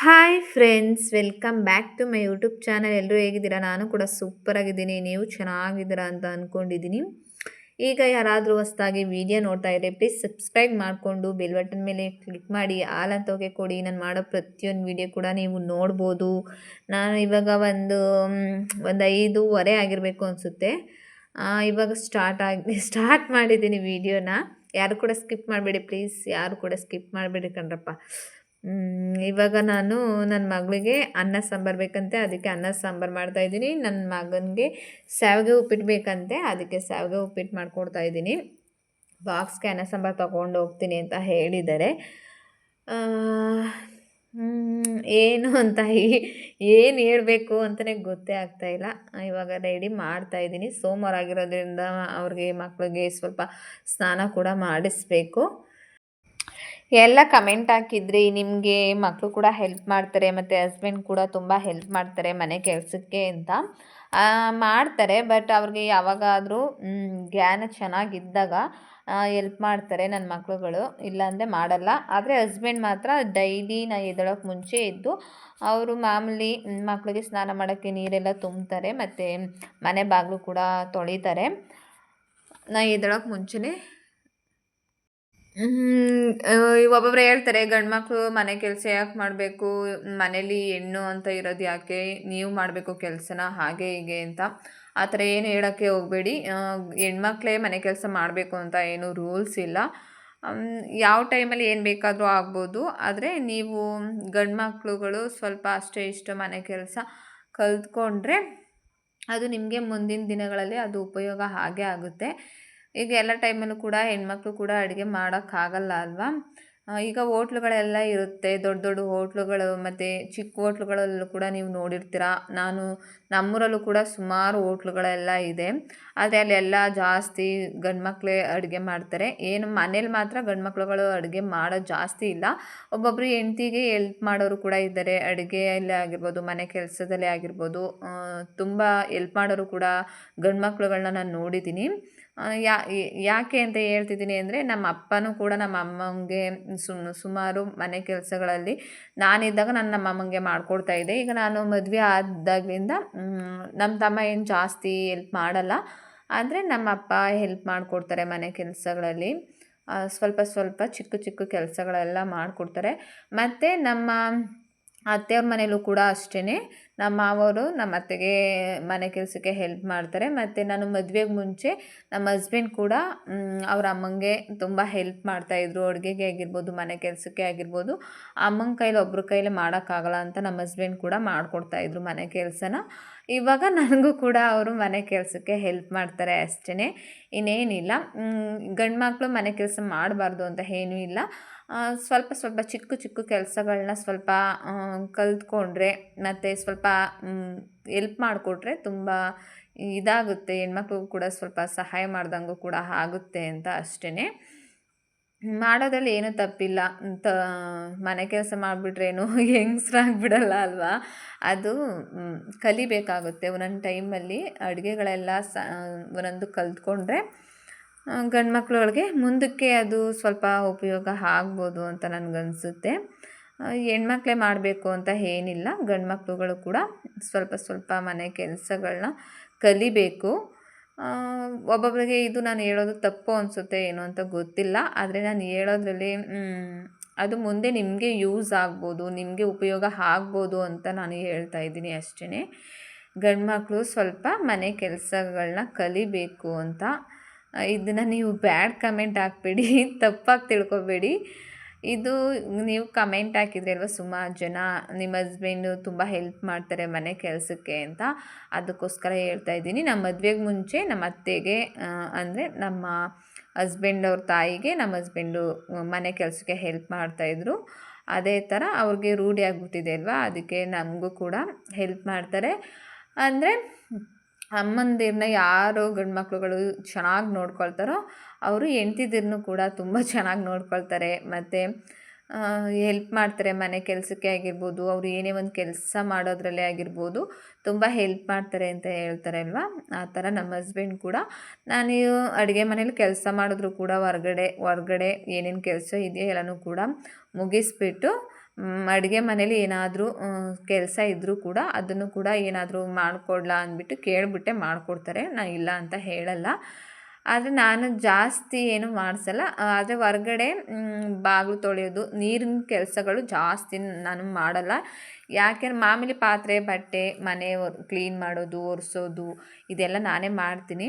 Hi friends welcome back to my YouTube channel ಎಲ್ಲರೂ ಹೇಗಿದ್ದೀರಾ? ನಾನು ಕೂಡ ಸೂಪರ್ ಆಗಿದ್ದೀನಿ. ನೀವು ಚೆನ್ನಾಗಿದ್ದೀರಾ ಅಂತ ಅಂದ್ಕೊಂಡಿದ್ದೀನಿ ಈಗ ಯಾರಾದರೂ ಹೊಸ್ದಾಗಿ ವಿಡಿಯೋ ನೋಡ್ತಾ ಇದ್ದರೆ ಪ್ಲೀಸ್ ಸಬ್ಸ್ಕ್ರೈಬ್ ಮಾಡಿಕೊಂಡು ಬೆಲ್ ಬಟನ್ ಮೇಲೆ ಕ್ಲಿಕ್ ಮಾಡಿ, ಆಲ್ ಹೋಗಿ ಕೊಡಿ. ನಾನು ಮಾಡೋ ಪ್ರತಿಯೊಂದು ವಿಡಿಯೋ ಕೂಡ ನೀವು ನೋಡ್ಬೋದು. ನಾನು ಇವಾಗ ಒಂದು ಒಂದು ಐದೂವರೆ ಆಗಿರಬೇಕು ಅನಿಸುತ್ತೆ. ಇವಾಗ ಸ್ಟಾರ್ಟ್ ಆಗಿ ಸ್ಟಾರ್ಟ್ ಮಾಡಿದ್ದೀನಿ ವಿಡಿಯೋನ ಯಾರು ಕೂಡ ಸ್ಕಿಪ್ ಮಾಡಬೇಡಿ ಪ್ಲೀಸ್ ಯಾರು ಕೂಡ ಸ್ಕಿಪ್ ಮಾಡಬೇಡಿ ಕಣ್ರಪ್ಪ. ಇವಾಗ ನಾನು ನನ್ನ ಮಗಳಿಗೆ ಅನ್ನ ಸಾಂಬಾರು ಬೇಕಂತೆ, ಅದಕ್ಕೆ ಅನ್ನ ಸಾಂಬಾರು ಮಾಡ್ತಾಯಿದ್ದೀನಿ ನನ್ನ ಮಗನಿಗೆ ಸಾವಿಗೆ ಉಪ್ಪಿಟ್ಟು ಬೇಕಂತೆ, ಅದಕ್ಕೆ ಸಾವಿಗೆ ಉಪ್ಪಿಟ್ಟು ಮಾಡಿಕೊಡ್ತಾ ಇದ್ದೀನಿ. ಬಾಕ್ಸ್ಗೆ ಅನ್ನ ಸಾಂಬಾರು ತೊಗೊಂಡು ಹೋಗ್ತೀನಿ ಅಂತ ಹೇಳಿದ್ದಾರೆ. ಏನು ಅಂತ ಏನು ಹೇಳಬೇಕು ಅಂತಲೇ ಗೊತ್ತೇ ಆಗ್ತಾ ಇಲ್ಲ. ಇವಾಗ ರೆಡಿ ಮಾಡ್ತಾಯಿದ್ದೀನಿ ಸೋಮವಾರ ಆಗಿರೋದ್ರಿಂದ ಅವ್ರಿಗೆ ಮಕ್ಕಳಿಗೆ ಸ್ವಲ್ಪ ಸ್ನಾನ ಕೂಡ ಮಾಡಿಸ್ಬೇಕು. ಎಲ್ಲ ಕಮೆಂಟ್ ಹಾಕಿದ್ರಿ. ನಿಮಗೆ ಮಕ್ಕಳು ಕೂಡ ಹೆಲ್ಪ್ ಮಾಡ್ತಾರೆ, ಮತ್ತು ಹಸ್ಬೆಂಡ್ ಕೂಡ ತುಂಬ ಹೆಲ್ಪ್ ಮಾಡ್ತಾರೆ ಮನೆ ಕೆಲಸಕ್ಕೆ ಅಂತ. ಮಾಡ್ತಾರೆ ಬಟ್ ಅವ್ರಿಗೆ ಯಾವಾಗಾದರೂ ಜ್ಞಾನ ಚೆನ್ನಾಗಿದ್ದಾಗ ಎಲ್ಪ್ ಮಾಡ್ತಾರೆ ನನ್ನ ಮಕ್ಕಳುಗಳು ಇಲ್ಲಾಂದರೆ ಮಾಡಲ್ಲ. ಆದರೆ ಹಸ್ಬೆಂಡ್ ಮಾತ್ರ ಡೈಲಿ ನಾ ಎದ್ದೇಳೋಕೆ ಮುಂಚೆ ಇದ್ದು ಅವರು ಮಾಮೂಲಿ ಮಕ್ಕಳಿಗೆ ಸ್ನಾನ ಮಾಡೋಕ್ಕೆ ನೀರೆಲ್ಲ ತುಂಬ್ತಾರೆ, ಮತ್ತು ಮನೆ ಬಾಗಿಲು ಕೂಡ ತೊಳಿತಾರೆ. ನಾ ಎದ್ದೇಳೋಕೆ ಮುಂಚೆನೇ ಒಬ್ಬೊಬ್ರು ಹೇಳ್ತಾರೆ, ಗಂಡು ಮಕ್ಕಳು ಮನೆ ಕೆಲಸ ಯಾಕೆ ಮಾಡಬೇಕು? ಮನೇಲಿ ಹೆಣ್ಣು ಅಂತ ಇರೋದು ಯಾಕೆ? ನೀವು ಮಾಡಬೇಕು ಕೆಲಸನ ಹಾಗೆ ಹೀಗೆ ಅಂತ. ಆ ಥರ ಏನು ಹೇಳೋಕ್ಕೆ ಹೋಗಬೇಡಿ. ಹೆಣ್ಮಕ್ಳೇ ಮನೆ ಕೆಲಸ ಮಾಡಬೇಕು ಅಂತ ಏನು ರೂಲ್ಸ್ ಇಲ್ಲ. ಯಾವ ಟೈಮಲ್ಲಿ ಏನು ಬೇಕಾದರೂ ಆಗ್ಬೋದು. ಆದರೆ ನೀವು ಗಂಡು ಮಕ್ಕಳುಗಳು ಸ್ವಲ್ಪ ಅಷ್ಟೇ ಇಷ್ಟು ಮನೆ ಕೆಲಸ ಕಲ್ತ್ಕೊಂಡ್ರೆ ಅದು ನಿಮಗೆ ಮುಂದಿನ ದಿನಗಳಲ್ಲಿ ಅದು ಉಪಯೋಗ ಹಾಗೆ ಆಗುತ್ತೆ. ಈಗ ಎಲ್ಲ ಟೈಮಲ್ಲೂ ಕೂಡ ಹೆಣ್ಮಕ್ಳು ಕೂಡ ಅಡುಗೆ ಮಾಡೋಕ್ಕಾಗಲ್ಲ ಅಲ್ವಾ? ಈಗ ಹೋಟ್ಲುಗಳೆಲ್ಲ ಇರುತ್ತೆ. ದೊಡ್ಡ ದೊಡ್ಡ ಹೋಟ್ಲುಗಳು ಮತ್ತು ಚಿಕ್ಕ ಹೋಟ್ಲುಗಳಲ್ಲೂ ಕೂಡ ನೀವು ನೋಡಿರ್ತೀರ. ನಾನು ನಮ್ಮೂರಲ್ಲೂ ಕೂಡ ಸುಮಾರು ಹೋಟ್ಲುಗಳೆಲ್ಲ ಇದೆ. ಆದರೆ ಅಲ್ಲೆಲ್ಲ ಜಾಸ್ತಿ ಗಂಡು ಅಡುಗೆ ಮಾಡ್ತಾರೆ. ಏನು ಮನೇಲಿ ಮಾತ್ರ ಗಂಡು ಮಕ್ಳುಗಳು ಅಡುಗೆ ಮಾಡೋದು ಜಾಸ್ತಿ ಇಲ್ಲ. ಒಬ್ಬೊಬ್ಬರು ಹೆಂಡ್ತಿಗೆ ಎಲ್ಪ್ ಮಾಡೋರು ಕೂಡ ಇದ್ದಾರೆ. ಅಡುಗೆಯಲ್ಲೇ ಆಗಿರ್ಬೋದು, ಮನೆ ಕೆಲಸದಲ್ಲೇ ಆಗಿರ್ಬೋದು ತುಂಬ ಎಲ್ಪ್ ಮಾಡೋರು ಕೂಡ ಗಂಡು ಮಕ್ಳುಗಳನ್ನ ನಾನು ನೋಡಿದ್ದೀನಿ ಯಾ, ಯಾಕೆ ಅಂತ ಹೇಳ್ತಿದ್ದೀನಿ ಅಂದರೆ ನಮ್ಮ ಅಪ್ಪನೂ ಕೂಡ ನಮ್ಮ ಅಮ್ಮಂಗೆ ಸುಮ್, ಸುಮಾರು ಮನೆ ಕೆಲಸಗಳಲ್ಲಿ ನಾನಿದ್ದಾಗ ನಾನು ನಮ್ಮ ಅಮ್ಮಂಗೆ ಮಾಡಿಕೊಡ್ತಾ ಇದ್ದೆ. ಈಗ ನಾನು ಮದುವೆ ಆದಾಗಲಿಂದ ನಮ್ಮ ತಮ್ಮ ಏನು ಜಾಸ್ತಿ ಹೆಲ್ಪ್ ಮಾಡಲ್ಲ. ಆದರೆ ನಮ್ಮ ಅಪ್ಪ ಹೆಲ್ಪ್ ಮಾಡಿಕೊಡ್ತಾರೆ ಮನೆ ಕೆಲಸಗಳಲ್ಲಿ. ಸ್ವಲ್ಪ ಸ್ವಲ್ಪ ಚಿಕ್ಕ ಚಿಕ್ಕ ಕೆಲಸಗಳೆಲ್ಲ ಮಾಡಿಕೊಡ್ತಾರೆ. ಮತ್ತು ನಮ್ಮ ಅತ್ತೆಯವ್ರ ಮನೆಯಲ್ಲೂ ಕೂಡ ಅಷ್ಟೇ ನಮ್ಮ ಮಾವರು ನಮ್ಮ ಅತ್ತೆಗೆ ಮನೆ ಕೆಲಸಕ್ಕೆ ಹೆಲ್ಪ್ ಮಾಡ್ತಾರೆ. ಮತ್ತು ನಾನು ಮದುವೆಗೆ ಮುಂಚೆ ನಮ್ಮ ಹಸ್ಬೆಂಡ್ ಕೂಡ ಅವ್ರ ಅಮ್ಮಂಗೆ ತುಂಬ ಹೆಲ್ಪ್ ಮಾಡ್ತಾಯಿದ್ರು ಅಡುಗೆಗೆ ಆಗಿರ್ಬೋದು, ಮನೆ ಕೆಲಸಕ್ಕೆ ಆಗಿರ್ಬೋದು. ಅಮ್ಮನ ಕೈಲಿ ಒಬ್ರ ಕೈಲಿ ಮಾಡೋಕ್ಕಾಗಲ್ಲ ಅಂತ ನಮ್ಮ ಹಸ್ಬೆಂಡ್ ಕೂಡ ಮಾಡಿಕೊಡ್ತಾಯಿದ್ರು ಮನೆ ಕೆಲಸನ. ಇವಾಗ ನನಗೂ ಕೂಡ ಅವರು ಮನೆ ಕೆಲಸಕ್ಕೆ ಹೆಲ್ಪ್ ಮಾಡ್ತಾರೆ ಅಷ್ಟೇ ಇನ್ನೇನಿಲ್ಲ. ಗಂಡು ಮಕ್ಕಳು ಮನೆ ಕೆಲಸ ಮಾಡಬಾರ್ದು ಅಂತ ಏನೂ ಇಲ್ಲ. ಸ್ವಲ್ಪ ಸ್ವಲ್ಪ ಚಿಕ್ಕ ಚಿಕ್ಕ ಕೆಲಸಗಳನ್ನ ಸ್ವಲ್ಪ ಕಲ್ತ್ಕೊಂಡ್ರೆ ಮತ್ತು ಸ್ವಲ್ಪ ಎಲ್ಪ್ ಮಾಡಿಕೊಟ್ರೆ ತುಂಬ ಇದಾಗುತ್ತೆ. ಹೆಣ್ಮಕ್ಳಿಗೂ ಕೂಡ ಸ್ವಲ್ಪ ಸಹಾಯ ಮಾಡ್ದಂಗೂ ಕೂಡ ಆಗುತ್ತೆ ಅಂತ ಅಷ್ಟೇ ಮಾಡೋದ್ರಲ್ಲಿ ಏನೂ ತಪ್ಪಿಲ್ಲ. ತ ಮನೆ ಕೆಲಸ ಮಾಡಿಬಿಟ್ರೇನು ಹೆಂಗಸ್ರಾಗ್ಬಿಡಲ್ಲ ಅಲ್ವಾ? ಅದು ಕಲಿಬೇಕಾಗುತ್ತೆ ಒಂದೊಂದು ಟೈಮಲ್ಲಿ ಅಡುಗೆಗಳೆಲ್ಲ ಸ, ಒಂದೊಂದು ಕಲ್ತ್ಕೊಂಡ್ರೆ ಗಂಡು ಮುಂದಕ್ಕೆ ಅದು ಸ್ವಲ್ಪ ಉಪಯೋಗ ಆಗ್ಬೋದು ಅಂತ ನನಗನ್ಸುತ್ತೆ. ಹೆಣ್ಮಕ್ಳೇ ಮಾಡಬೇಕು ಅಂತ ಏನಿಲ್ಲ. ಗಂಡು ಮಕ್ಳುಗಳು ಕೂಡ ಸ್ವಲ್ಪ ಸ್ವಲ್ಪ ಮನೆ ಕೆಲಸಗಳನ್ನ ಕಲಿಬೇಕು. ಒಬ್ಬೊಬ್ಬರಿಗೆ ಇದು ನಾನು ಹೇಳೋದು ತಪ್ಪು ಅನಿಸುತ್ತೆ ಏನು ಅಂತ ಗೊತ್ತಿಲ್ಲ. ಆದರೆ ನಾನು ಹೇಳೋದ್ರಲ್ಲಿ ಅದು ಮುಂದೆ ನಿಮಗೆ ಯೂಸ್ ಆಗ್ಬೋದು, ನಿಮಗೆ ಉಪಯೋಗ ಆಗ್ಬೋದು ಅಂತ ನಾನು ಹೇಳ್ತಾ ಇದ್ದೀನಿ ಅಷ್ಟೇ ಗಂಡು ಮಕ್ಕಳು ಸ್ವಲ್ಪ ಮನೆ ಕೆಲಸಗಳನ್ನ ಕಲಿಬೇಕು ಅಂತ ಇದನ್ನು ನೀವು ಬ್ಯಾಡ್ ಕಮೆಂಟ್ ಹಾಕ್ಬೇಡಿ, ತಪ್ಪಾಗಿ ತಿಳ್ಕೊಬೇಡಿ. ಇದು ನೀವು ಕಮೆಂಟ್ ಹಾಕಿದ್ರೆ ಅಲ್ವಾ ಸುಮಾರು ಜನ ನಿಮ್ಮ ಹಸ್ಬೆಂಡು ತುಂಬ ಹೆಲ್ಪ್ ಮಾಡ್ತಾರೆ ಮನೆ ಕೆಲಸಕ್ಕೆ ಅಂತ. ಅದಕ್ಕೋಸ್ಕರ ಹೇಳ್ತಾ ಇದ್ದೀನಿ. ನಮ್ಮ ಮದುವೆಗೆ ಮುಂಚೆ ನಮ್ಮ ಅತ್ತೆಗೆ ಅಂದರೆ ನಮ್ಮ ಹಸ್ಬೆಂಡ್ ಅವ್ರ ತಾಯಿಗೆ ನಮ್ಮ ಹಸ್ಬೆಂಡು ಮನೆ ಕೆಲಸಕ್ಕೆ ಹೆಲ್ಪ್ ಮಾಡ್ತಾಯಿದ್ರು ಅದೇ ಥರ ಅವ್ರಿಗೆ ರೂಢಿ ಆಗಿಬಿಟ್ಟಿದೆ ಅಲ್ವಾ, ಅದಕ್ಕೆ ನಮಗೂ ಕೂಡ ಹೆಲ್ಪ್ ಮಾಡ್ತಾರೆ. ಅಂದರೆ ಅಮ್ಮಂದಿರನ್ನ ಯಾರು ಗಂಡು ಮಕ್ಕಳುಗಳು ಚೆನ್ನಾಗಿ ನೋಡ್ಕೊಳ್ತಾರೋ ಅವರು ಹೆಂಡ್ತಿದಿರ್ನೂ ಕೂಡ ತುಂಬ ಚೆನ್ನಾಗಿ ನೋಡ್ಕೊಳ್ತಾರೆ. ಮತ್ತು ಹೆಲ್ಪ್ ಮಾಡ್ತಾರೆ ಮನೆ ಕೆಲಸಕ್ಕೆ ಆಗಿರ್ಬೋದು, ಅವರು ಏನೇ ಒಂದು ಕೆಲಸ ಮಾಡೋದ್ರಲ್ಲೇ ಆಗಿರ್ಬೋದು, ತುಂಬ ಹೆಲ್ಪ್ ಮಾಡ್ತಾರೆ ಅಂತ ಹೇಳ್ತಾರೆ ಅಲ್ವಾ? ಆ ಥರ ನಮ್ಮ ಹಸ್ಬೆಂಡ್ ಕೂಡ. ನಾನು ಅಡುಗೆ ಮನೇಲಿ ಕೆಲಸ ಮಾಡಿದ್ರು ಕೂಡ ಹೊರ್ಗಡೆ ಹೊರ್ಗಡೆ ಏನೇನು ಕೆಲಸ ಇದೆಯೋ ಎಲ್ಲನೂ ಕೂಡ ಮುಗಿಸ್ಬಿಟ್ಟು ಅಡುಗೆ ಮನೇಲಿ ಏನಾದರೂ ಕೆಲಸ ಇದ್ದರೂ ಕೂಡ ಅದನ್ನು ಕೂಡ ಏನಾದರೂ ಮಾಡಿಕೊಡ್ಲಾ ಅಂದ್ಬಿಟ್ಟು ಕೇಳಿಬಿಟ್ಟೆ ಮಾಡಿಕೊಡ್ತಾರೆ. ನಾನು ಇಲ್ಲ ಅಂತ ಹೇಳಲ್ಲ. ಆದರೆ ನಾನು ಜಾಸ್ತಿ ಏನು ಮಾಡಿಸಲ್ಲ. ಆದರೆ ಹೊರಗಡೆ ಬಾಗಿಲು ತೊಳೆಯೋದು, ನೀರಿನ ಕೆಲಸಗಳು ಜಾಸ್ತಿ ನಾನು ಮಾಡಲ್ಲ. ಯಾಕೆಂದ್ರೆ ಮಾಮೂಲಿ ಪಾತ್ರೆ, ಬಟ್ಟೆ, ಮನೆ ಕ್ಲೀನ್ ಮಾಡೋದು, ಒರೆಸೋದು, ಇದೆಲ್ಲ ನಾನೇ ಮಾಡ್ತೀನಿ.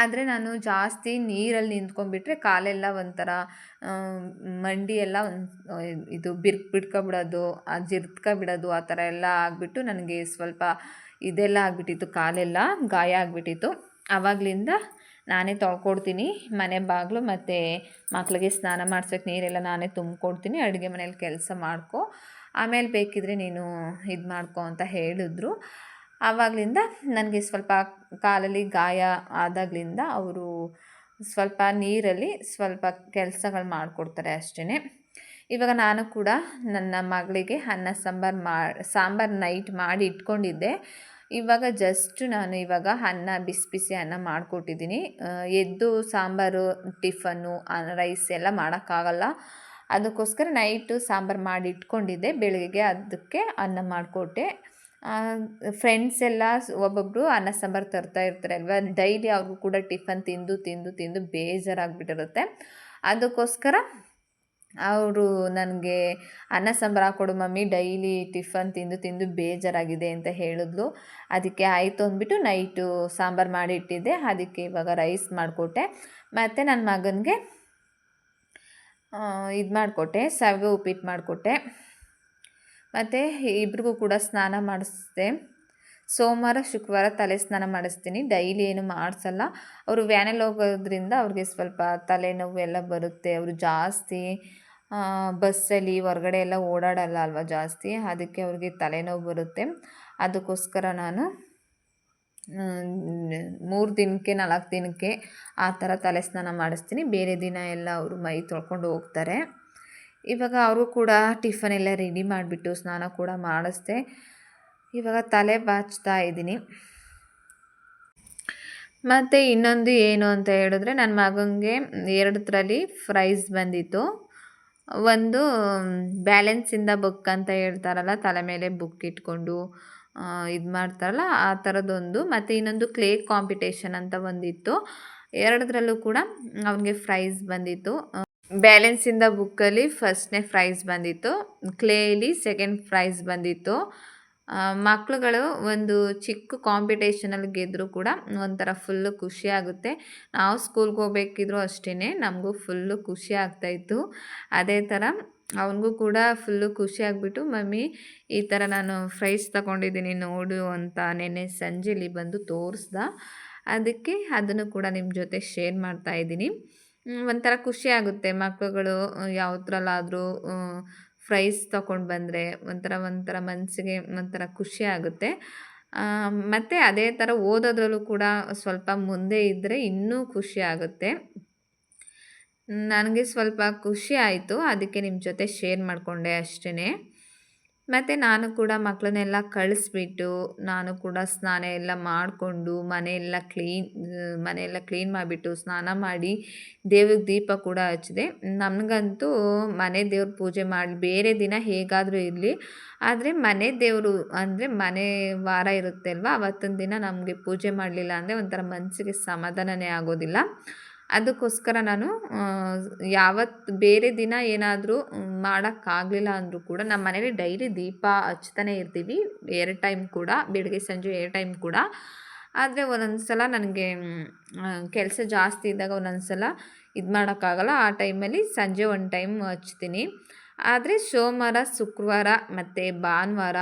ಆದರೆ ನಾನು ಜಾಸ್ತಿ ನೀರಲ್ಲಿ ನಿಂತ್ಕೊಂಡ್ಬಿಟ್ರೆ ಕಾಲೆಲ್ಲ ಒಂಥರ ಮಂಡಿ ಎಲ್ಲ ಒಂದು ಇದು ಬಿರ್ಕ್ ಬಿಡ್ಕೊಬಿಡೋದು ಬಿಡೋದು ಆ ಥರ ಎಲ್ಲ ಆಗಿಬಿಟ್ಟು ನನಗೆ ಸ್ವಲ್ಪ ಇದೆಲ್ಲ ಆಗಿಬಿಟ್ಟಿತ್ತು, ಕಾಲೆಲ್ಲ ಗಾಯ ಆಗಿಬಿಟ್ಟಿತ್ತು. ಆವಾಗಲಿಂದ ನಾನೇ ತೊಳ್ಕೊಡ್ತೀನಿ, ಮನೆ ಬಾಗಿಲು ಮತ್ತು ಮಕ್ಳಿಗೆ ಸ್ನಾನ ಮಾಡ್ಸೋಕ್ಕೆ ನೀರೆಲ್ಲ ನಾನೇ ತುಂಬಿಕೊಡ್ತೀನಿ, ಅಡುಗೆ ಮನೇಲಿ ಕೆಲಸ ಮಾಡ್ಕೊ. ಆಮೇಲೆ ಬೇಕಿದ್ರೆ ನೀನು ಇದು ಮಾಡ್ಕೊ ಅಂತ ಹೇಳಿದ್ರು. ಆವಾಗಲಿಂದ ನನಗೆ ಸ್ವಲ್ಪ ಕಾಲಲ್ಲಿ ಗಾಯ ಆದಾಗಲಿಂದ ಅವರು ಸ್ವಲ್ಪ ನೀರಲ್ಲಿ ಸ್ವಲ್ಪ ಕೆಲಸಗಳು ಮಾಡಿಕೊಡ್ತಾರೆ ಅಷ್ಟೇ ಇವಾಗ ನಾನು ಕೂಡ ನನ್ನ ಮಗಳಿಗೆ ಅನ್ನ, ಸಾಂಬಾರು ಮಾ, ಸಾಂಬಾರು ನೈಟ್ ಮಾಡಿ ಇಟ್ಕೊಂಡಿದ್ದೆ. ಇವಾಗ ಜಸ್ಟ್ ನಾನು ಇವಾಗ ಅನ್ನ, ಬಿಸಿ ಬಿಸಿ ಅನ್ನ ಮಾಡಿಕೊಟ್ಟಿದ್ದೀನಿ. ಎದ್ದು ಸಾಂಬಾರು, ಟಿಫನ್ನು ರೈಸ್ ಎಲ್ಲ ಮಾಡೋಕ್ಕಾಗಲ್ಲ. ಅದಕ್ಕೋಸ್ಕರ ನೈಟು ಸಾಂಬಾರು ಮಾಡಿ ಇಟ್ಕೊಂಡಿದ್ದೆ. ಬೆಳಗ್ಗೆ ಅದಕ್ಕೆ ಅನ್ನ ಮಾಡಿಕೊಟ್ಟೆ. ಫ್ರೆಂಡ್ಸ್ ಎಲ್ಲ ಒಬ್ಬೊಬ್ಬರು ಅನ್ನ ಸಾಂಬಾರು ತರ್ತಾ ಇರ್ತಾರೆ ಅಲ್ವಾ? ಡೈಲಿ ಅವ್ರಿಗೂ ಕೂಡ ಟಿಫನ್ ತಿಂದು ತಿಂದು ತಿಂದು ಬೇಜಾರಾಗ್ಬಿಟ್ಟಿರುತ್ತೆ. ಅದಕ್ಕೋಸ್ಕರ ಅವರು ನನಗೆ ಅನ್ನ ಸಾಂಬಾರು ಹಾಕ್ಕೊಡು ಮಮ್ಮಿ ಡೈಲಿ ಟಿಫನ್ ತಿಂದು ತಿಂದು ಬೇಜಾರಾಗಿದೆ ಅಂತ ಹೇಳಿದ್ಲು. ಅದಕ್ಕೆ ಆಯಿತು ಅಂದ್ಬಿಟ್ಟು ನೈಟು ಸಾಂಬಾರು ಮಾಡಿಟ್ಟಿದ್ದೆ. ಅದಕ್ಕೆ ಇವಾಗ ರೈಸ್ ಮಾಡಿಕೊಟ್ಟೆ. ಮತ್ತು ನನ್ನ ಮಗನಿಗೆ ಇದು ಮಾಡಿಕೊಟ್ಟೆ ಸವೆ ಉಪ್ಪಿಟ್ಟು ಮಾಡಿಕೊಟ್ಟೆ. ಮತ್ತು ಇಬ್ರಿಗೂ ಕೂಡ ಸ್ನಾನ ಮಾಡಿಸ್ದೆ. ಸೋಮವಾರ, ಶುಕ್ರವಾರ ತಲೆ ಸ್ನಾನ ಮಾಡಿಸ್ತೀನಿ. ಡೈಲಿ ಏನು ಮಾಡಿಸಲ್ಲ. ಅವರು ವ್ಯಾನಲ್ಲಿ ಹೋಗೋದ್ರಿಂದ ಅವ್ರಿಗೆ ಸ್ವಲ್ಪ ತಲೆನೋವು ಎಲ್ಲ ಬರುತ್ತೆ. ಅವರು ಜಾಸ್ತಿ ಬಸ್ಸಲ್ಲಿ ಹೊರಗಡೆ ಎಲ್ಲ ಓಡಾಡಲ್ಲ ಅಲ್ವಾ ಜಾಸ್ತಿ. ಅದಕ್ಕೆ ಅವ್ರಿಗೆ ತಲೆನೋವು ಬರುತ್ತೆ. ಅದಕ್ಕೋಸ್ಕರ ನಾನು ಮೂರು ದಿನಕ್ಕೆ, ನಾಲ್ಕು ದಿನಕ್ಕೆ ಆ ಥರ ತಲೆ ಸ್ನಾನ ಮಾಡಿಸ್ತೀನಿ. ಬೇರೆ ದಿನ ಎಲ್ಲ ಅವರು ಮೈ ತೊಳ್ಕೊಂಡು ಹೋಗ್ತಾರೆ. ಇವಾಗ ಅವರು ಕೂಡ ಟಿಫನ್ ಎಲ್ಲ ರೆಡಿ ಮಾಡಿಬಿಟ್ಟು ಸ್ನಾನ ಕೂಡ ಮಾಡಿಸ್ದೆ. ಇವಾಗ ತಲೆ ಬಾಚ್ತಾ ಇದ್ದೀನಿ. ಮತ್ತು ಇನ್ನೊಂದು ಏನು ಅಂತ ಹೇಳಿದ್ರೆ ನನ್ನ ಮಗನಿಗೆ ಎರಡರಲ್ಲಿ ಫ್ರೈಸ್ ಬಂದಿತ್ತು. ಒಂದು ಬ್ಯಾಲೆನ್ಸಿಂದ ಬುಕ್ ಅಂತ ಹೇಳ್ತಾರಲ್ಲ, ತಲೆ ಮೇಲೆ ಬುಕ್ ಇಟ್ಕೊಂಡು ಇದು ಮಾಡ್ತಾರಲ್ಲ, ಆ ಥರದ್ದೊಂದು ಮತ್ತು ಇನ್ನೊಂದು ಕ್ಲೇ ಕಾಂಪಿಟೇಷನ್ ಅಂತ ಒಂದಿತ್ತು. ಎರಡರಲ್ಲೂ ಕೂಡ ಅವನಿಗೆ ಫ್ರೈಸ್ ಬಂದಿತ್ತು. ಬ್ಯಾಲೆನ್ಸಿಂದ ಬುಕ್ಕಲ್ಲಿ ಫಸ್ಟ್ನೇ ಪ್ರೈಸ್ ಬಂದಿತ್ತು. ಕ್ಲೇಲಿ ಸೆಕೆಂಡ್ ಪ್ರೈಸ್ ಬಂದಿತ್ತು. ಮಕ್ಕಳುಗಳು ಒಂದು ಚಿಕ್ಕ ಕಾಂಪಿಟೇಷನಲ್ಲಿ ಗೆದ್ದರೂ ಕೂಡ ಒಂಥರ ಫುಲ್ಲು ಖುಷಿ ಆಗುತ್ತೆ. ನಾವು ಸ್ಕೂಲ್ಗೆ ಹೋಗ್ಬೇಕಿದ್ರು ಅಷ್ಟೇ ನಮಗೂ ಫುಲ್ಲು ಖುಷಿ ಆಗ್ತಾಯಿತ್ತು ಅದೇ ಥರ ಅವನಿಗೂ ಕೂಡ ಫುಲ್ಲು ಖುಷಿ ಆಗಿಬಿಟ್ಟು, ಮಮ್ಮಿ, ಈ ಥರ ನಾನು ಫ್ರೈಸ್ ತಗೊಂಡಿದ್ದೀನಿ ನೋಡು ಅಂತ ನೆನ್ನೆ ಸಂಜೆಲಿ ಬಂದು ತೋರಿಸ್ದ. ಅದಕ್ಕೆ ಅದನ್ನು ಕೂಡ ನಿಮ್ಮ ಜೊತೆ ಶೇರ್ ಮಾಡ್ತಾ ಇದ್ದೀನಿ. ಒಂಥರ ಖುಷಿ ಆಗುತ್ತೆ. ಮಕ್ಕಳುಗಳು ಯಾವುದ್ರಲ್ಲಾದರೂ ಪ್ರೈಸ್ ತೊಗೊಂಡು ಬಂದರೆ ಒಂಥರ ಒಂಥರ ಮನಸ್ಸಿಗೆ ಒಂಥರ ಖುಷಿ ಆಗುತ್ತೆ. ಮತ್ತು ಅದೇ ಥರ ಓದೋದ್ರಲ್ಲೂ ಕೂಡ ಸ್ವಲ್ಪ ಮುಂದೆ ಇದ್ದರೆ ಇನ್ನೂ ಖುಷಿ ಆಗುತ್ತೆ. ನನಗೆ ಸ್ವಲ್ಪ ಖುಷಿ ಆಯಿತು. ಅದಕ್ಕೆ ನಿಮ್ಮ ಜೊತೆ ಶೇರ್ ಮಾಡಿಕೊಂಡೆ ಅಷ್ಟೇ ಮತ್ತು ನಾನು ಕೂಡ ಮಕ್ಕಳನ್ನೆಲ್ಲ ಕಳಿಸ್ಬಿಟ್ಟು, ನಾನು ಕೂಡ ಸ್ನಾನ ಎಲ್ಲ ಮಾಡಿಕೊಂಡು, ಮನೆಯೆಲ್ಲ ಕ್ಲೀನ್ ಮನೆಯೆಲ್ಲ ಕ್ಲೀನ್ ಮಾಡಿಬಿಟ್ಟು ಸ್ನಾನ ಮಾಡಿ ದೇವ್ರಿಗೆ ದೀಪ ಕೂಡ ಹಚ್ಚಿದೆ. ನನಗಂತೂ ಮನೆ ದೇವ್ರ ಪೂಜೆ ಮಾಡಿ ಬೇರೆ ದಿನ ಹೇಗಾದರೂ ಇರಲಿ, ಆದರೆ ಮನೆ ದೇವರು ಅಂದರೆ ಮನೆ ವಾರ ಇರುತ್ತೆ ಅಲ್ವಾ ಅವತ್ತೊಂದು ದಿನ ನಮಗೆ ಪೂಜೆ ಮಾಡಲಿಲ್ಲ ಅಂದರೆ ಒಂಥರ ಮನಸ್ಸಿಗೆ ಸಮಾಧಾನನೇ ಆಗೋದಿಲ್ಲ. ಅದಕ್ಕೋಸ್ಕರ ನಾನು ಯಾವತ್ತು ಬೇರೆ ದಿನ ಏನಾದರೂ ಮಾಡೋಕ್ಕಾಗಲಿಲ್ಲ ಅಂದರೂ ಕೂಡ ನಮ್ಮ ಮನೇಲಿ ಡೈಲಿ ದೀಪ ಹಚ್ತಾನೆ ಇರ್ತೀವಿ. ಎರಡು ಟೈಮ್ ಕೂಡ, ಬೆಳಗ್ಗೆ, ಸಂಜೆ ಎರಡು ಟೈಮ್ ಕೂಡ. ಆದರೆ ಒಂದೊಂದು ಸಲ ನನಗೆ ಕೆಲಸ ಜಾಸ್ತಿ ಇದ್ದಾಗ ಒಂದೊಂದು ಸಲ ಇದು ಮಾಡೋಕ್ಕಾಗಲ್ಲ. ಆ ಟೈಮಲ್ಲಿ ಸಂಜೆ ಒಂದು ಟೈಮ್ ಹಚ್ತೀನಿ ಆದರೆ ಸೋಮವಾರ, ಶುಕ್ರವಾರ ಮತ್ತು ಭಾನುವಾರ,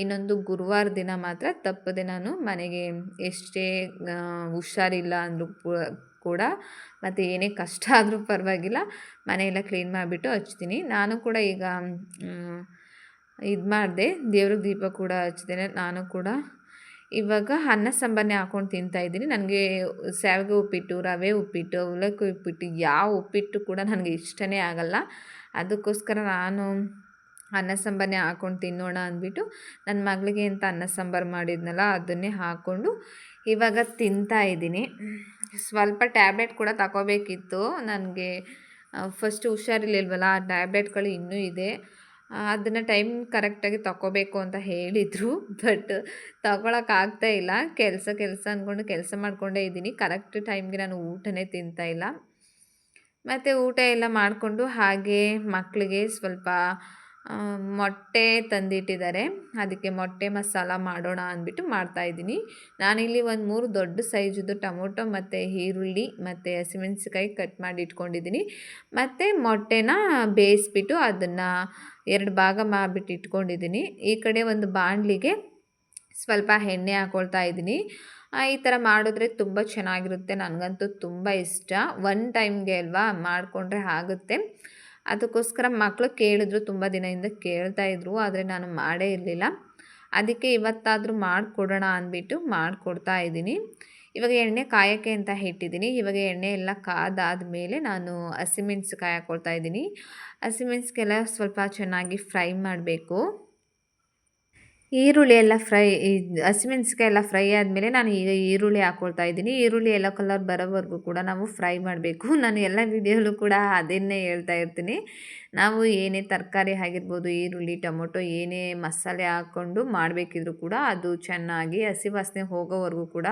ಇನ್ನೊಂದು ಗುರುವಾರ ದಿನ ಮಾತ್ರ ತಪ್ಪದೆ ನಾನು ಮನೆಗೆ ಎಷ್ಟೇ ಹುಷಾರಿಲ್ಲ ಅಂದರೂ ಕೂಡ. ಮತ್ತು ಏನೇ ಕಷ್ಟ ಆದರೂ ಪರವಾಗಿಲ್ಲ. ಮನೆಯೆಲ್ಲ ಕ್ಲೀನ್ ಮಾಡಿಬಿಟ್ಟು ಹಚ್ತೀನಿ. ನಾನು ಕೂಡ ಈಗ ಇದು ಮಾಡಿದೆ. ದೇವ್ರಿಗೆ ದೀಪ ಕೂಡ ಹಚ್ತೇನೆ ನಾನು ಕೂಡ ಇವಾಗ ಅನ್ನ ಸಾಂಬಾರನ್ನೇ ಹಾಕ್ಕೊಂಡು ತಿಂತಾಯಿದ್ದೀನಿ ನನಗೆ ಸ್ಯಾವಿಗೆ ಉಪ್ಪಿಟ್ಟು, ರವೆ ಉಪ್ಪಿಟ್ಟು, ಅವಲಕ್ಕಿ ಉಪ್ಪಿಟ್ಟು ಯಾವ ಉಪ್ಪಿಟ್ಟು ಕೂಡ ನನಗೆ ಇಷ್ಟನೇ ಆಗಲ್ಲ. ಅದಕ್ಕೋಸ್ಕರ ನಾನು ಅನ್ನ ಸಾಂಬಾರನ್ನೇ ಹಾಕ್ಕೊಂಡು ತಿನ್ನೋಣ ಅಂದ್ಬಿಟ್ಟು ನನ್ನ ಮಗಳಿಗೆ ಅಂತ ಅನ್ನ ಸಾಂಬಾರು ಮಾಡಿದ್ನಲ್ಲ ಅದನ್ನೇ ಹಾಕ್ಕೊಂಡು ಇವಾಗ ತಿಂತಾ ಇದ್ದೀನಿ. ಸ್ವಲ್ಪ ಟ್ಯಾಬ್ಲೆಟ್ ಕೂಡ ತಗೋಬೇಕಿತ್ತು. ನನಗೆ ಫಸ್ಟ್ ಹುಷಾರಿರ್ಲಿಲ್ವಲ್ಲ, ಆ ಟ್ಯಾಬ್ಲೆಟ್ಗಳು ಇನ್ನೂ ಇದೆ. ಅದನ್ನು ಟೈಮ್ ಕರೆಕ್ಟಾಗಿ ತಗೋಬೇಕು ಅಂತ ಹೇಳಿದರು. ಬಟ್ ತಗೊಳಕ್ಕಾಗ್ತಾ ಇಲ್ಲ. ಕೆಲಸ ಕೆಲಸ ಅಂದ್ಕೊಂಡು ಕೆಲಸ ಮಾಡಿಕೊಂಡೇ ಇದ್ದೀನಿ. ಕರೆಕ್ಟ್ ಟೈಮ್ಗೆ ನಾನು ಊಟನೇ ತಿಂತಾ ಇಲ್ಲ. ಮತ್ತು ಊಟ ಎಲ್ಲ ಮಾಡಿಕೊಂಡು ಹಾಗೆ ಮಕ್ಕಳಿಗೆ ಸ್ವಲ್ಪ ಮೊಟ್ಟೆ ತಂದಿಟ್ಟಿದ್ದಾರೆ. ಅದಕ್ಕೆ ಮೊಟ್ಟೆ ಮಸಾಲ ಮಾಡೋಣ ಅಂದ್ಬಿಟ್ಟು ಮಾಡ್ತಾಯಿದ್ದೀನಿ ನಾನಿಲ್ಲಿ ಒಂದು ಮೂರು ದೊಡ್ಡ ಸೈಜದು ಟೊಮೊಟೊ ಮತ್ತು ಈರುಳ್ಳಿ ಮತ್ತು ಹಸಿಮೆಣಸಿಕಾಯಿ ಕಟ್ ಮಾಡಿ ಇಟ್ಕೊಂಡಿದ್ದೀನಿ. ಮತ್ತು ಮೊಟ್ಟೆನ ಬೇಯಿಸ್ಬಿಟ್ಟು ಅದನ್ನು ಎರಡು ಭಾಗ ಮಾಡಿಬಿಟ್ಟು ಇಟ್ಕೊಂಡಿದ್ದೀನಿ. ಈ ಕಡೆ ಒಂದು ಬಾಣಲಿಗೆ ಸ್ವಲ್ಪ ಎಣ್ಣೆ ಹಾಕ್ಕೊಳ್ತಾ ಇದ್ದೀನಿ. ಈ ಥರ ಮಾಡಿದ್ರೆ ತುಂಬ ಚೆನ್ನಾಗಿರುತ್ತೆ. ನನಗಂತೂ ತುಂಬ ಇಷ್ಟ. ಒನ್ ಟೈಮ್ಗೆ ಅಲ್ವಾ ಮಾಡಿಕೊಂಡ್ರೆ ಆಗುತ್ತೆ. ಅದಕ್ಕೋಸ್ಕರ ಮಕ್ಕಳು ಕೇಳಿದ್ರು, ತುಂಬ ದಿನದಿಂದ ಕೇಳ್ತಾ ಇದ್ರು, ಆದರೆ ನಾನು ಮಾಡೇ ಇರಲಿಲ್ಲ. ಅದಕ್ಕೆ ಇವತ್ತಾದರೂ ಮಾಡಿಕೊಡೋಣ ಅಂದ್ಬಿಟ್ಟು ಮಾಡಿಕೊಡ್ತಾ ಇದ್ದೀನಿ. ಇವಾಗ ಎಣ್ಣೆ ಕಾಯೋಕ್ಕೆ ಅಂತ ಇಟ್ಟಿದ್ದೀನಿ. ಇವಾಗ ಎಣ್ಣೆ ಎಲ್ಲ ಕಾದಾದ ಮೇಲೆ ನಾನು ಹಸಿಮೆಣ್ಸು ಹಾಕ್ಕೊಳ್ತಾ ಇದ್ದೀನಿ. ಹಸಿಮೆಣ್ಸಿಗೆಲ್ಲ ಸ್ವಲ್ಪ ಚೆನ್ನಾಗಿ ಫ್ರೈ ಮಾಡಬೇಕು. ಈರುಳ್ಳಿ ಎಲ್ಲ ಫ್ರೈ ಹಸಿಮೆಣ್ಸಿಕಾಯಿ ಎಲ್ಲ ಫ್ರೈ ಆದಮೇಲೆ ನಾನು ಈಗ ಈರುಳ್ಳಿ ಹಾಕ್ಕೊಳ್ತಾ ಇದ್ದೀನಿ. ಈರುಳ್ಳಿ ಎಲ್ಲ ಕಲರ್ ಬರೋವರೆಗೂ ಕೂಡ ನಾವು ಫ್ರೈ ಮಾಡಬೇಕು. ನಾನು ಎಲ್ಲ ವಿಡಿಯೋಲ್ಲೂ ಕೂಡ ಅದನ್ನೇ ಹೇಳ್ತಾ ಇರ್ತೀನಿ. ನಾವು ಏನೇ ತರಕಾರಿ ಆಗಿರ್ಬೋದು, ಈರುಳ್ಳಿ, ಟೊಮೊಟೊ, ಏನೇ ಮಸಾಲೆ ಹಾಕ್ಕೊಂಡು ಮಾಡಬೇಕಿದ್ರು ಕೂಡ ಅದು ಚೆನ್ನಾಗಿ ಹಸಿ ವಾಸನೆ ಹೋಗೋವರೆಗೂ ಕೂಡ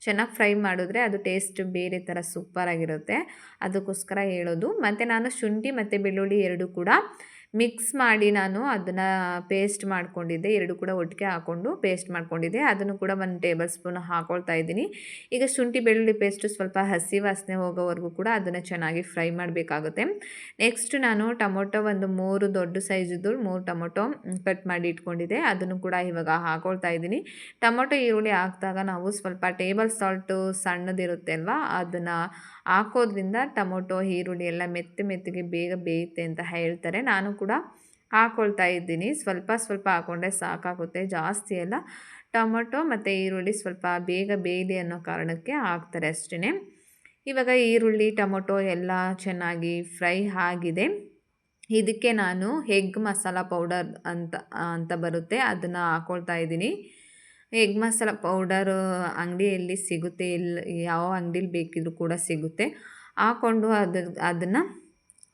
ಚೆನ್ನಾಗಿ ಫ್ರೈ ಮಾಡಿದ್ರೆ ಅದು ಟೇಸ್ಟ್ ಬೇರೆ ಥರ ಸೂಪರಾಗಿರುತ್ತೆ. ಅದಕ್ಕೋಸ್ಕರ ಹೇಳೋದು. ಮತ್ತು ನಾನು ಶುಂಠಿ ಮತ್ತು ಬೆಳ್ಳುಳ್ಳಿ ಎರಡು ಕೂಡ ಮಿಕ್ಸ್ ಮಾಡಿ ನಾನು ಅದನ್ನು ಪೇಸ್ಟ್ ಮಾಡಿಕೊಂಡಿದ್ದೆ. ಎರಡು ಕೂಡ ಒಟ್ಟಿಗೆ ಹಾಕ್ಕೊಂಡು ಪೇಸ್ಟ್ ಮಾಡ್ಕೊಂಡಿದ್ದೆ. ಅದನ್ನು ಕೂಡ ಒಂದು ಟೇಬಲ್ ಸ್ಪೂನ್ ಹಾಕ್ಕೊಳ್ತಾ ಇದ್ದೀನಿ. ಈಗ ಶುಂಠಿ ಬೆಳ್ಳುಳ್ಳಿ ಪೇಸ್ಟು ಸ್ವಲ್ಪ ಹಸಿ ವಾಸನೆ ಹೋಗೋವರೆಗೂ ಕೂಡ ಅದನ್ನು ಚೆನ್ನಾಗಿ ಫ್ರೈ ಮಾಡಬೇಕಾಗುತ್ತೆ. ನೆಕ್ಸ್ಟ್ ನಾನು ಟೊಮೊಟೊ ಒಂದು ಮೂರು ದೊಡ್ಡ ಸೈಜದ್ದು ಮೂರು ಟೊಮೊಟೊ ಕಟ್ ಮಾಡಿ ಇಟ್ಕೊಂಡಿದ್ದೆ. ಅದನ್ನು ಕೂಡ ಇವಾಗ ಹಾಕೊಳ್ತಾ ಇದ್ದೀನಿ. ಟೊಮೊಟೊ ಈರುಳ್ಳಿ ಹಾಕಿದಾಗ ನಾವು ಸ್ವಲ್ಪ ಟೇಬಲ್ ಸಾಲ್ಟು ಸಣ್ಣದಿರುತ್ತೆ ಅಲ್ವಾ ಅದನ್ನು ಹಾಕೋದ್ರಿಂದ ಟೊಮೊಟೊ, ಈರುಳ್ಳಿ ಎಲ್ಲ ಮೆತ್ತ ಮೆತ್ತಗೆ ಬೇಗ ಬೇಯುತ್ತೆ ಅಂತ ಹೇಳ್ತಾರೆ. ನಾನು ಕೂಡ ಹಾಕ್ಕೊಳ್ತಾ ಇದ್ದೀನಿ. ಸ್ವಲ್ಪ ಸ್ವಲ್ಪ ಹಾಕ್ಕೊಂಡ್ರೆ ಸಾಕಾಗುತ್ತೆ. ಜಾಸ್ತಿ ಎಲ್ಲ ಟೊಮೊಟೊ ಮತ್ತು ಈರುಳ್ಳಿ ಸ್ವಲ್ಪ ಬೇಗ ಬೇಯಲಿ ಅನ್ನೋ ಕಾರಣಕ್ಕೆ ಹಾಕ್ತಾರೆ ಅಷ್ಟೇ ಇವಾಗ ಈರುಳ್ಳಿ, ಟೊಮೊಟೊ ಎಲ್ಲ ಚೆನ್ನಾಗಿ ಫ್ರೈ ಆಗಿದೆ. ಇದಕ್ಕೆ ನಾನು ಎಗ್ ಮಸಾಲ ಪೌಡರ್ ಅಂತ ಅಂತ ಬರುತ್ತೆ. ಅದನ್ನು ಹಾಕ್ಕೊಳ್ತಾ ಇದ್ದೀನಿ. ಎಗ್ ಮಸಾಲ ಪೌಡರ್ ಅಂಗಡಿಯಲ್ಲಿ ಸಿಗುತ್ತೆ ಎಲ್ಲಿ ಯಾವ ಅಂಗಡೀಲಿ ಬೇಕಿದ್ರೂ ಕೂಡ ಸಿಗುತ್ತೆ. ಹಾಕ್ಕೊಂಡು ಅದು, ಅದನ್ನು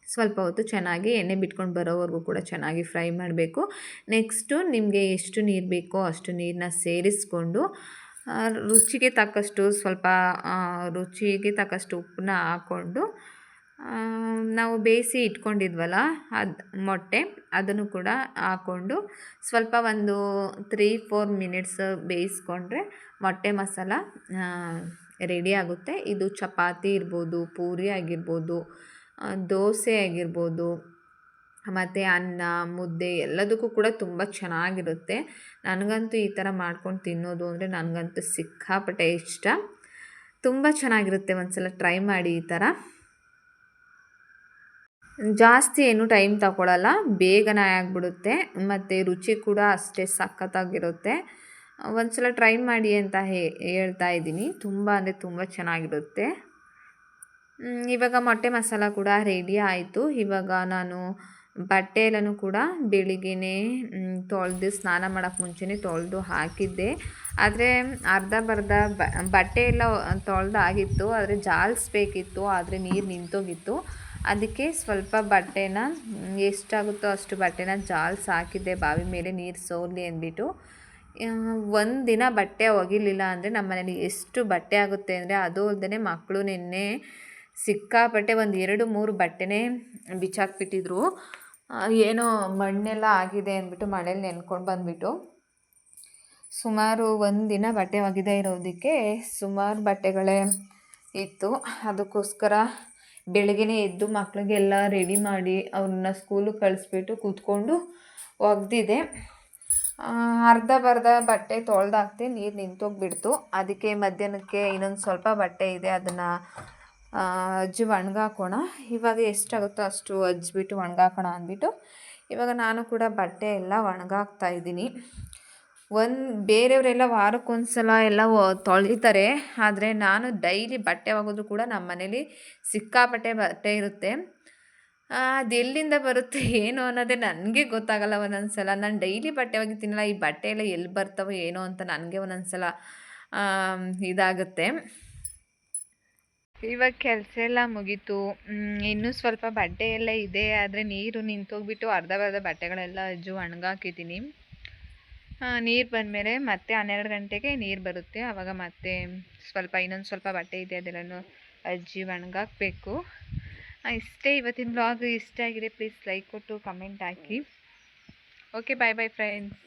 ಸ್ವಲ್ಪ ಹೊತ್ತು ಚೆನ್ನಾಗಿ ಎಣ್ಣೆ ಬಿಟ್ಕೊಂಡು ಬರೋವರೆಗೂ ಕೂಡ ಚೆನ್ನಾಗಿ ಫ್ರೈ ಮಾಡಬೇಕು. ನೆಕ್ಸ್ಟು ನಿಮಗೆ ಎಷ್ಟು ನೀರು ಬೇಕೋ ಅಷ್ಟು ನೀರನ್ನ ಸೇರಿಸ್ಕೊಂಡು ರುಚಿಗೆ ತಕ್ಕಷ್ಟು ಸ್ವಲ್ಪ ರುಚಿಗೆ ತಕ್ಕಷ್ಟು ಉಪ್ಪನ್ನ ಹಾಕ್ಕೊಂಡು ನಾವು ಬೇಯಿಸಿ ಇಟ್ಕೊಂಡಿದ್ವಲ್ಲ, ಅದು ಮೊಟ್ಟೆ, ಅದನ್ನು ಕೂಡ ಹಾಕ್ಕೊಂಡು ಸ್ವಲ್ಪ ಒಂದು ತ್ರೀ ಫೋರ್ ಮಿನಿಟ್ಸ್ ಬೇಯಿಸ್ಕೊಂಡ್ರೆ ಮೊಟ್ಟೆ ಮಸಾಲ ರೆಡಿ ಆಗುತ್ತೆ. ಇದು ಚಪಾತಿ ಇರ್ಬೋದು, ಪೂರಿ ಆಗಿರ್ಬೋದು ದೋಸೆ ಆಗಿರ್ಬೋದು, ಮತ್ತು ಅನ್ನ, ಮುದ್ದೆ ಎಲ್ಲದಕ್ಕೂ ಕೂಡ ತುಂಬ ಚೆನ್ನಾಗಿರುತ್ತೆ. ನನಗಂತೂ ಈ ಥರ ಮಾಡ್ಕೊಂಡು ತಿನ್ನೋದು ಅಂದರೆ ನನಗಂತೂ ಸಿಕ್ಕಾಪಟ್ಟೆ ಇಷ್ಟ. ತುಂಬ ಚೆನ್ನಾಗಿರುತ್ತೆ ಒಂದು ಸಲ ಟ್ರೈ ಮಾಡಿ ಈ ಥರ. ಜಾಸ್ತಿ ಏನು ಟೈಮ್ ತಗೊಳ್ಳಲ್ಲ ಬೇಗನೆ ಆಗಿಬಿಡುತ್ತೆ, ಮತ್ತು ರುಚಿ ಕೂಡ ಅಷ್ಟೇ ಸಖತ್ತಾಗಿರುತ್ತೆ. ಒಂದ್ಸಲ ಟ್ರೈ ಮಾಡಿ ಅಂತ ಹೇಳ್ತಾ ಇದ್ದೀನಿ. ತುಂಬ ಅಂದರೆ ತುಂಬ ಚೆನ್ನಾಗಿರುತ್ತೆ. ಇವಾಗ ಮೊಟ್ಟೆ ಮಸಾಲ ಕೂಡ ರೆಡಿ ಆಯಿತು. ಇವಾಗ ನಾನು ಬಟ್ಟೆ ಎಲ್ಲನೂ ಕೂಡ ಬೆಳಿಗ್ಗೆ ತೊಳೆದು ಸ್ನಾನ ಮಾಡೋಕ್ಕೆ ಮುಂಚೆನೇ ತೊಳೆದು ಹಾಕಿದ್ದೆ. ಆದರೆ ಅರ್ಧ ಬರ್ಧ ಬಟ್ಟೆ ಎಲ್ಲ ತೊಳೆದು ಆಗಿತ್ತು ಆದರೆ ಜಾಲಿಸ್ಬೇಕಿತ್ತು ಆದರೆ ನೀರು ನಿಂತೋಗಿತ್ತು. ಅದಕ್ಕೆ ಸ್ವಲ್ಪ ಬಟ್ಟೆನ, ಎಷ್ಟಾಗುತ್ತೋ ಅಷ್ಟು ಬಟ್ಟೆನ ಜಾಲ್ಸ್ ಹಾಕಿದ್ದೆ, ಬಾವಿ ಮೇಲೆ ನೀರು ಸೋಲಿ ಅಂದ್ಬಿಟ್ಟು. ಒಂದು ದಿನ ಬಟ್ಟೆ ಒಗಿಲಿಲ್ಲ ಅಂದರೆ ನಮ್ಮ ಮನೇಲಿ ಎಷ್ಟು ಬಟ್ಟೆ ಆಗುತ್ತೆ ಅಂದರೆ ಅದು ಅಲ್ಲದೆ ಮಕ್ಕಳು ನಿನ್ನೆ ಸಿಕ್ಕಾಪಟ್ಟೆ ಒಂದು ಎರಡು ಮೂರು ಬಟ್ಟೆನೇ ಬಿಚ್ಚಾಕ್ಬಿಟ್ಟಿದ್ರು. ಏನೋ ಮಣ್ಣೆಲ್ಲ ಆಗಿದೆ ಅಂದ್ಬಿಟ್ಟು ಮಳೇಲಿ ನೆನ್ಕೊಂಡು ಬಂದ್ಬಿಟ್ಟು. ಸುಮಾರು ಒಂದು ದಿನ ಬಟ್ಟೆ ಒಗೆದೇ ಇರೋದಕ್ಕೆ ಸುಮಾರು ಬಟ್ಟೆಗಳೇ ಇತ್ತು. ಅದಕ್ಕೋಸ್ಕರ ಬೆಳಗ್ಗೆನೇ ಎದ್ದು ಮಕ್ಕಳಿಗೆಲ್ಲ ರೆಡಿ ಮಾಡಿ ಅವ್ರನ್ನ ಸ್ಕೂಲಿಗೆ ಕಳಿಸ್ಬಿಟ್ಟು ಕೂತ್ಕೊಂಡು ಒಗೆದಿದೆ. ಅರ್ಧ ಬರ್ಧ ಬಟ್ಟೆ ತೊಳ್ದಾಕ್ತೆ ನೀರು ನಿಂತೋಗ್ಬಿಡ್ತು. ಅದಕ್ಕೆ ಮಧ್ಯಾಹ್ನಕ್ಕೆ ಇನ್ನೊಂದು ಸ್ವಲ್ಪ ಬಟ್ಟೆ ಇದೆ, ಅದನ್ನು ಅಜ್ಜಿ ಒಣಗಾಕೋಣ. ಇವಾಗ ಎಷ್ಟಾಗುತ್ತೋ ಅಷ್ಟು ಅಜ್ಜಿಬಿಟ್ಟು ಒಣಗಾಕೋಣ ಅಂದ್ಬಿಟ್ಟು ಇವಾಗ ನಾನು ಕೂಡ ಬಟ್ಟೆ ಎಲ್ಲ ಒಣಗಾಕ್ತಾ ಇದ್ದೀನಿ. ಒಂದು ಬೇರೆಯವರೆಲ್ಲ ವಾರಕ್ಕೊಂದ್ಸಲ ಎಲ್ಲ ತೊಳಿತಾರೆ. ಆದರೆ ನಾನು ಡೈಲಿ ಬಟ್ಟೆ ಒಗೆದ್ರು ಕೂಡ ನಮ್ಮ ಮನೇಲಿ ಸಿಕ್ಕಾಪಟ್ಟೆ ಬಟ್ಟೆ ಇರುತ್ತೆ. ಅದು ಎಲ್ಲಿಂದ ಬರುತ್ತೆ, ಏನು ಅನ್ನೋದೇ ನನಗೆ ಗೊತ್ತಾಗಲ್ಲ ಒಂದೊಂದು ಸಲ ನಾನು ಡೈಲಿ ಬಟ್ಟೆ ಒಗಿತೀನಲ್ಲ, ಈ ಬಟ್ಟೆ ಎಲ್ಲ ಎಲ್ಲಿ ಬರ್ತಾವೋ ಏನೋ ಅಂತ ನನಗೆ ಒಂದೊಂದು ಸಲ ಇದಾಗುತ್ತೆ. ಇವಾಗ ಕೆಲಸ ಎಲ್ಲ ಮುಗೀತು. ಇನ್ನೂ ಸ್ವಲ್ಪ ಬಟ್ಟೆ ಎಲ್ಲ ಇದೆ, ಆದರೆ ನೀರು ನಿಂತೋಗ್ಬಿಟ್ಟು ಅರ್ಧ ಬರ್ಧ ಬಟ್ಟೆಗಳೆಲ್ಲ ಅಜ್ಜು ಒಣಗಾಕಿದ್ದೀನಿ ನೀರು ಬಂದಮೇಲೆ ಮತ್ತೆ ಹನ್ನೆರಡು ಗಂಟೆಗೆ ನೀರು ಬರುತ್ತೆ. ಆವಾಗ ಮತ್ತೆ ಸ್ವಲ್ಪ, ಇನ್ನೊಂದು ಸ್ವಲ್ಪ ಬಟ್ಟೆ ಇದೆ, ಅದೆಲ್ಲನೂ ಅಜ್ಜಿ ಒಣಗಾಕಬೇಕು. ಇಷ್ಟೇ ಇವತ್ತಿನ ಬ್ಲಾಗ್ ಇಷ್ಟ ಆಗಿದೆ ಪ್ಲೀಸ್ ಲೈಕ್ ಕೊಟ್ಟು ಕಮೆಂಟ್ ಹಾಕಿ. Okay bye bye friends